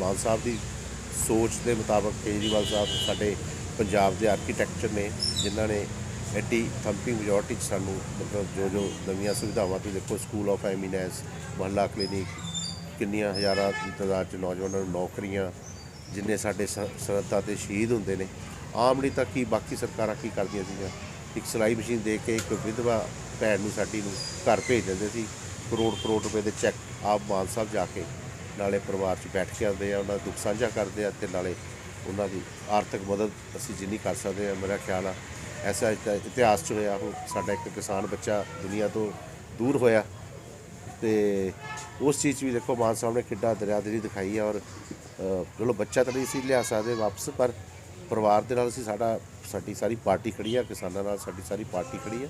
ਮਾਨ ਸਾਹਿਬ ਦੀ ਸੋਚ ਦੇ ਮੁਤਾਬਕ ਕੇਜਰੀਵਾਲ ਸਾਹਿਬ ਸਾਡੇ ਪੰਜਾਬ ਦੇ ਆਰਕੀਟੈਕਚਰ ਨੇ, ਜਿਨ੍ਹਾਂ ਨੇ ਐਡੀ ਥੰਪਿੰਗ ਮੈਜੋਰਟੀ 'ਚ ਸਾਨੂੰ ਮਤਲਬ ਜੋ ਜੋ ਨਵੀਆਂ ਸੁਵਿਧਾਵਾਂ ਤੁਸੀਂ ਦੇਖੋ school of eminence mohalla clinic ਕਿੰਨੀਆਂ ਹਜ਼ਾਰਾਂ ਦੀ ਤਾਦਾਦ 'ਚ ਨੌਜਵਾਨਾਂ ਨੂੰ ਨੌਕਰੀਆਂ, ਜਿੰਨੇ ਸਾਡੇ ਸ- ਸਰਹੱਦਾਂ ਤੇ ਸ਼ਹੀਦ ਹੁੰਦੇ ਨੇ। ਆਮ ਨਹੀਂ ਤਾਂ ਕੀ ਬਾਕੀ ਸਰਕਾਰਾਂ ਕੀ ਕਰਦੀਆਂ ਸੀਗੀਆਂ? ਇੱਕ ਸਿਲਾਈ ਮਸ਼ੀਨ ਦੇ ਕੇ ਇੱਕ ਵਿਧਵਾ ਭੈਣ ਨੂੰ ਸਾਡੀ ਨੂੰ ਘਰ ਭੇਜ ਦਿੰਦੇ ਸੀ। ਕਰੋੜ ਕਰੋੜ ਰੁਪਏ ਦੇ ਚੈੱਕ ਆਪ ਮਾਨ ਸਾਹਿਬ ਜਾ ਕੇ ਨਾਲੇ ਪਰਿਵਾਰ 'ਚ ਬੈਠ ਕੇ ਆਉਂਦੇ ਆ, ਉਹਨਾਂ ਦਾ ਦੁੱਖ ਸਾਂਝਾ ਕਰਦੇ ਆ ਤੇ ਨਾਲੇ ਉਹਨਾਂ ਦੀ ਆਰਥਿਕ ਮਦਦ ਅਸੀਂ ਜਿੰਨੀ ਕਰ ਸਕਦੇ ਆ, ਮੇਰਾ ਖਿਆਲ ਆ, ਐਸਾ ਇਤਿ- ਇਤਿਹਾਸ 'ਚ ਹੋਇਆ ਉਹ, ਸਾਡਾ ਇੱਕ ਕਿਸਾਨ ਬੱਚਾ ਦੁਨੀਆ ਤੋਂ ਦੂਰ ਹੋਇਆ ਤੇ ਉਸ ਚੀਜ਼ 'ਚ ਵੀ ਦੇਖੋ ਮਾਨ ਸਾਹਿਬ ਨੇ ਕਿੱਡਾ ਦਰਿਆਦਰੀ ਦਿਖਾਈ ਹੈ ਔਰ ਚਲੋ ਬੱਚਾ ਤਾਂ ਨਹੀਂ ਸੀ ਲਿਆ ਸਕਦੇ ਵਾਪਸ, ਪਰ ਪਰਿਵਾਰ ਦੇ ਨਾਲ ਅਸੀਂ ਸਾਡਾ, ਸਾਡੀ ਸਾਰੀ ਪਾਰਟੀ ਖੜੀ ਆ, ਕਿਸਾਨਾਂ ਨਾਲ ਸਾਡੀ ਸਾਰੀ ਪਾਰਟੀ ਖੜੀ ਆ।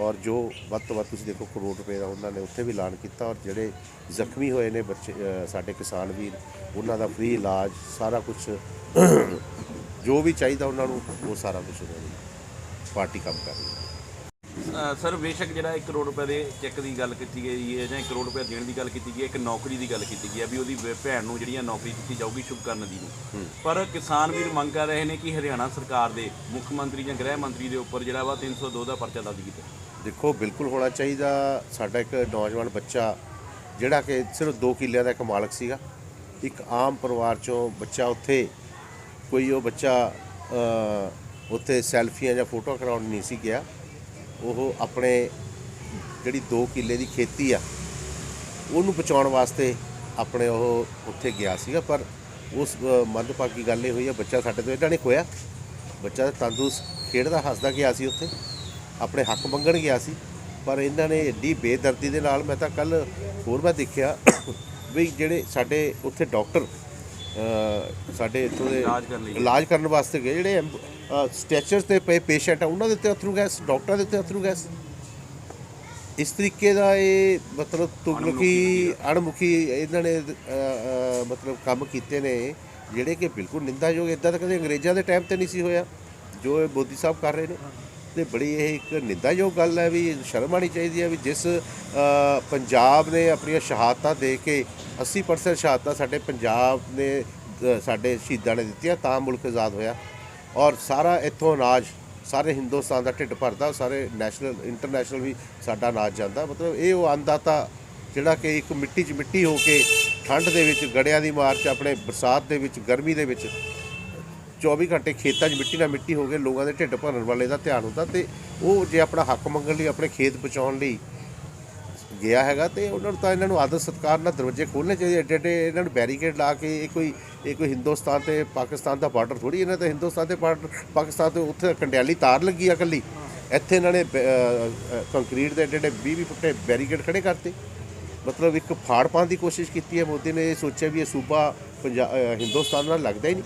ਔਰ ਜੋ ਵੱਧ ਤੋਂ ਵੱਧ ਤੁਸੀਂ ਦੇਖੋ ਕਰੋੜ ਰੁਪਏ ਦਾ ਉਹਨਾਂ ਨੇ ਉੱਥੇ ਵੀ ਐਲਾਨ ਕੀਤਾ ਔਰ ਜਿਹੜੇ ਜ਼ਖਮੀ ਹੋਏ ਨੇ ਬੱਚੇ ਸਾਡੇ ਕਿਸਾਨ ਵੀਰ, ਉਹਨਾਂ ਦਾ ਫ੍ਰੀ ਇਲਾਜ, ਸਾਰਾ ਕੁਝ ਜੋ ਵੀ ਚਾਹੀਦਾ ਉਹਨਾਂ ਨੂੰ, ਉਹ ਸਾਰਾ ਕੁਝ ਉਹਨਾਂ ਦੀ ਪਾਰਟੀ ਕੰਮ ਕਰ ਰਹੀ ਹੈ। ਸਰ ਬੇਸ਼ੱਕ ਜਿਹੜਾ 1 ਕਰੋੜ ਰੁਪਏ ਦੇ ਚੈੱਕ ਦੀ ਗੱਲ ਕੀਤੀ ਗਈ ਹੈ ਜਾਂ 1 ਕਰੋੜ ਰੁਪਏ ਦੇਣ ਦੀ ਗੱਲ ਕੀਤੀ ਗਈ ਹੈ ਇੱਕ ਨੌਕਰੀ ਦੀ ਗੱਲ ਕੀਤੀ ਗਈ ਹੈ ਵੀ ਉਹਦੀ ਭੈਣ ਨੂੰ ਜਿਹੜੀ ਹੈ ਨੌਕਰੀ ਦਿੱਤੀ ਜਾਊਗੀ ਸ਼ੁਭਕਰਨ ਦੀ ਨੂੰ। ਪਰ ਕਿਸਾਨ ਵੀਰ ਮੰਗ ਕਰ ਰਹੇ ਨੇ ਕਿ ਹਰਿਆਣਾ ਸਰਕਾਰ ਦੇ ਮੁੱਖ ਮੰਤਰੀ ਜਾਂ ਗ੍ਰਹਿ ਮੰਤਰੀ ਦੇ ਉੱਪਰ ਜਿਹੜਾ ਵਾ 302 ਦਾ ਪਰਚਾ ਦਰਜ ਕੀਤਾ। ਦੇਖੋ ਬਿਲਕੁਲ ਹੋਣਾ ਚਾਹੀਦਾ। ਸਾਡਾ ਇੱਕ ਨੌਜਵਾਨ ਬੱਚਾ ਜਿਹੜਾ ਕਿ ਸਿਰਫ 2 ਕਿੱਲਿਆਂ ਦਾ ਇੱਕ ਮਾਲਕ ਸੀਗਾ। ਇੱਕ ਆਮ ਪਰਿਵਾਰ ਚੋਂ ਬੱਚਾ ਉੱਥੇ ਕੋਈ ਉਹ ਬੱਚਾ ਉੱਥੇ ਸੈਲਫੀਆਂ ਜਾਂ ਫੋਟੋ ਕਰਾਉਣ ਨਹੀਂ ਸੀ ਗਿਆ। ਉਹ ਆਪਣੇ ਜਿਹੜੀ 2 ਕਿੱਲੇ ਦੀ ਖੇਤੀ ਆ, ਉਹਨੂੰ ਬਚਾਉਣ ਵਾਸਤੇ ਆਪਣੇ ਉਹ ਉੱਥੇ ਗਿਆ ਸੀਗਾ, ਪਰ ਉਸ ਮੰਦਭਾਗੀ ਗੱਲ ਇਹ ਹੋਈ ਆ, ਬੱਚਾ ਸਾਡੇ ਤੋਂ ਇਹਨਾਂ ਨੇ ਖੋਇਆ ਬੱਚਾ ਤਾਂ ਤੰਦਰੁਸਤ ਖੇਡਦਾ, ਹੱਸਦਾ ਗਿਆ ਸੀ ਉੱਥੇ, ਆਪਣੇ ਹੱਕ ਮੰਗਣ ਗਿਆ ਸੀ, ਪਰ ਇਹਨਾਂ ਨੇ ਏਡੀ ਬੇਦਰਦੀ ਦੇ ਨਾਲ ਮੈਂ ਤਾਂ ਕੱਲ ਹੋਰ ਮੈਂ ਦੇਖਿਆ ਵੀ ਜਿਹੜੇ ਸਾਡੇ ਉੱਥੇ ਡਾਕਟਰ ਸਾਡੇ ਇੱਥੋਂ ਦੇ ਇਲਾਜ ਕਰਨ ਵਾਸਤੇ ਗਏ। ਜਿਹੜੇ ਸਟ੍ਰੈਚਰਸ ਤੇ ਪਏ ਪੇਸ਼ੈਂਟ ਆ ਉਹਨਾਂ ਦੇ ਉੱਤੇ ਅਥਰੂ ਗੈਸ ਡਾਕਟਰਾਂ ਦੇ ਉੱਤੇ ਅਥਰੂ ਗੈਸ। ਇਸ ਤਰੀਕੇ ਦਾ ਇਹ ਮਤਲਬ ਤੁਗਲਕੀ ਅਣਮੁਖੀ ਇਹਨਾਂ ਨੇ ਮਤਲਬ ਕੰਮ ਕੀਤੇ ਨੇ ਜਿਹੜੇ ਕਿ ਬਿਲਕੁਲ ਨਿੰਦਾਯੋਗ ਇਦਾਂ ਤਾਂ ਕਦੇ ਅੰਗਰੇਜ਼ਾਂ ਦੇ ਟਾਈਮ ਤੇ ਨਹੀਂ ਸੀ ਹੋਇਆ ਜੋ ਇਹ ਮੋਦੀ ਸਾਹਿਬ ਕਰ ਰਹੇ ਨੇ। ਤੇ ਬੜੀ ਇਹ ਇੱਕ ਨਿੰਦਾਯੋਗ ਗੱਲ ਹੈ ਵੀ ਸ਼ਰਮ ਆਣੀ ਚਾਹੀਦੀ ਹੈ ਵੀ ਜਿਸ ਪੰਜਾਬ ਨੇ ਆਪਣੀਆਂ ਸ਼ਹਾਦਤਾਂ ਦੇ ਕੇ 80% ਸ਼ਹਾਦਤਾਂ ਸਾਡੇ ਪੰਜਾਬ ਨੇ ਸਾਡੇ ਸ਼ਹੀਦਾਂ ਨੇ ਦਿੱਤੀਆਂ, ਤਾਂ ਮੁਲਕ ਆਜ਼ਾਦ ਹੋਇਆ। ਔਰ ਸਾਰਾ ਇੱਥੋਂ ਅਨਾਜ, ਸਾਰੇ ਹਿੰਦੁਸਤਾਨ ਦਾ ਢਿੱਡ ਭਰਦਾ, ਸਾਰੇ ਨੈਸ਼ਨਲ ਇੰਟਰਨੈਸ਼ਨਲ ਵੀ ਸਾਡਾ ਅਨਾਜ ਜਾਂਦਾ। ਮਤਲਬ ਇਹ ਉਹ ਅੰਦਾਤਾ ਜਿਹੜਾ ਕਿ ਇੱਕ ਮਿੱਟੀ 'ਚ ਮਿੱਟੀ ਹੋ ਕੇ ਠੰਡ ਦੇ ਵਿੱਚ, ਗੜਿਆਂ ਦੀ ਮਾਰ 'ਚ, ਆਪਣੇ ਬਰਸਾਤ ਦੇ ਵਿੱਚ, ਗਰਮੀ ਦੇ ਵਿੱਚ 24 ਘੰਟੇ ਖੇਤਾਂ 'ਚ ਮਿੱਟੀ ਨਾਲ ਮਿੱਟੀ ਹੋ ਕੇ ਲੋਕਾਂ ਦੇ ਢਿੱਡ ਭਰਨ ਵਾਲੇ ਦਾ ਧਿਆਨ ਹੁੰਦਾ ਤੇ ਉਹ ਜੇ ਆਪਣਾ ਹੱਕ ਮੰਗਣ ਲਈ ਆਪਣੇ ਖੇਤ ਬਚਾਉਣ ਲਈ ਗਿਆ ਹੈਗਾ ਤੇ ਉਹਨਾਂ ਨੂੰ ਤਾਂ ਇਹਨਾਂ ਨੂੰ ਆਦਰ ਸਤਕਾਰ ਨਾਲ ਦਰਵਾਜ਼ੇ ਖੋਲ੍ਹਣੇ ਚਾਹੀਦੇ ਐਡੇ ਐਡੇ ਇਹਨਾਂ ਨੂੰ ਬੈਰੀਕੇਡ ਲਾ ਕੇ ਇਹ ਕੋਈ ਇਹ ਕੋਈ ਹਿੰਦੁਸਤਾਨ ਤੇ ਪਾਕਿਸਤਾਨ ਦਾ ਬਾਰਡਰ ਥੋੜੀ ਇਹਨਾਂ ਤੇ ਹਿੰਦੁਸਤਾਨ ਤੇ ਬਾਰਡਰ ਪਾਕਿਸਤਾਨ ਤੇ ਉੱਥੇ ਕੰਡਿਆਲੀ ਤਾਰ ਲੱਗੀ ਆ ਇਕੱਲੀ। ਇੱਥੇ ਇਹਨਾਂ ਨੇ ਬ- ਕੰਕਰੀਟ ਦੇ ਐਡੇ ਐਡੇ 20 20 ਫੁੱਟੇ ਬੈਰੀਕੇਡ ਖੜੇ ਕਰਤੇ। ਮਤਲਬ ਇੱਕ ਫਾੜ ਪਾਉਣ ਦੀ ਕੋਸ਼ਿਸ਼ ਕੀਤੀ ਹੈ ਮੋਦੀ ਨੇ, ਇਹ ਸੋਚਿਆ ਵੀ ਇਹ ਸੂਬਾ ਪੰਜਾਬ ਹਿੰਦੁਸਤਾਨ ਨਾਲ ਲੱਗਦਾ ਹੀ ਨਹੀਂ।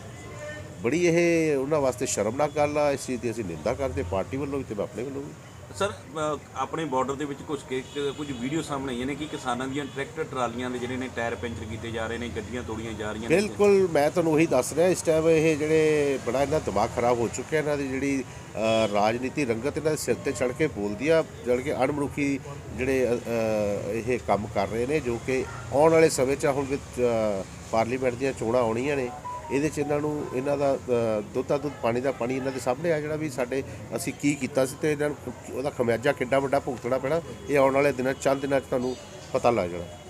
ਬੜੀ ਇਹ ਉਹਨਾਂ ਵਾਸਤੇ ਸ਼ਰਮਨਾਕ ਗੱਲ ਆ ਇਸ ਚੀਜ਼ ਦੀ ਅਸੀਂ ਨਿੰਦਾ ਕਰਦੇ ਪਾਰਟੀ ਵੱਲੋਂ ਵੀ ਤੇ ਆਪਣੇ ਵੱਲੋਂ ਵੀ। ਸਰ ਆਪਣੇ ਬਾਰਡਰ ਦੇ ਵਿੱਚ ਕੁਝ ਕੇ ਕੁਝ ਵੀਡੀਓ ਸਾਹਮਣੇ ਆਈਆਂ ਨੇ ਕਿ ਕਿਸਾਨਾਂ ਦੀਆਂ ਟਰੈਕਟਰ ਟਰਾਲੀਆਂ ਦੇ ਜਿਹੜੇ ਨੇ ਟਾਇਰ ਪੈਂਚਰ ਕੀਤੇ ਜਾ ਰਹੇ ਨੇ ਗੱਡੀਆਂ ਤੋੜੀਆਂ ਜਾ ਰਹੀਆਂ ਨੇ। ਬਿਲਕੁਲ ਮੈਂ ਤੁਹਾਨੂੰ ਉਹੀ ਦੱਸ ਰਿਹਾ ਇਸ ਟਾਈਮ ਇਹ ਜਿਹੜੇ ਬੜਾ ਇਹਨਾਂ ਦਿਮਾਗ ਖਰਾਬ ਹੋ ਚੁੱਕਿਆ ਇਹਨਾਂ ਦੀ ਜਿਹੜੀ ਰਾਜਨੀਤੀ ਰੰਗਤ ਇਹਨਾਂ ਦੇ ਸਿਰ ਤੇ ਚੜ ਕੇ ਬੋਲਦੀ ਆ ਜੜ ਕੇ ਅਣਮਨੁੱਖੀ ਜਿਹੜੇ ਇਹ ਕੰਮ ਕਰ ਰਹੇ ਨੇ ਜੋ ਕਿ ਆਉਣ ਵਾਲੇ ਸਮੇਂ 'ਚ ਹੁਣ ਵਿੱਚ ਅ, ਪਾਰਲੀਮੈਂਟ ਦੀਆਂ ਚੋਣਾਂ ਆਉਣੀਆਂ ਨੇ। ਇਹਦੇ 'ਚ ਇਹਨਾਂ ਨੂੰ ਇਹਨਾਂ ਦਾ ਅ, ਦੁੱਧ ਦਾ ਦੁੱਧ ਪਾਣੀ ਦਾ ਪਾਣੀ ਇਹਨਾਂ ਦੇ ਸਾਹਮਣੇ ਆ ਜਿਹੜਾ ਵੀ ਸਾਡੇ ਅਸੀਂ ਕੀ ਕੀਤਾ ਸੀ ਤੇ ਇਹਨਾਂ ਨੂੰ ਉਹਦਾ ਖਮਿਆਜਾ ਕਿੱਡਾ ਵੱਡਾ ਭੁਗਤਣਾ ਪੈਣਾ ਇਹ ਆਉਣ ਵਾਲੇ ਦਿਨਾਂ ਚੰਦ ਦਿਨਾਂ 'ਚ ਤੁਹਾਨੂੰ ਪਤਾ ਲੱਗ ਜਾਣਾ।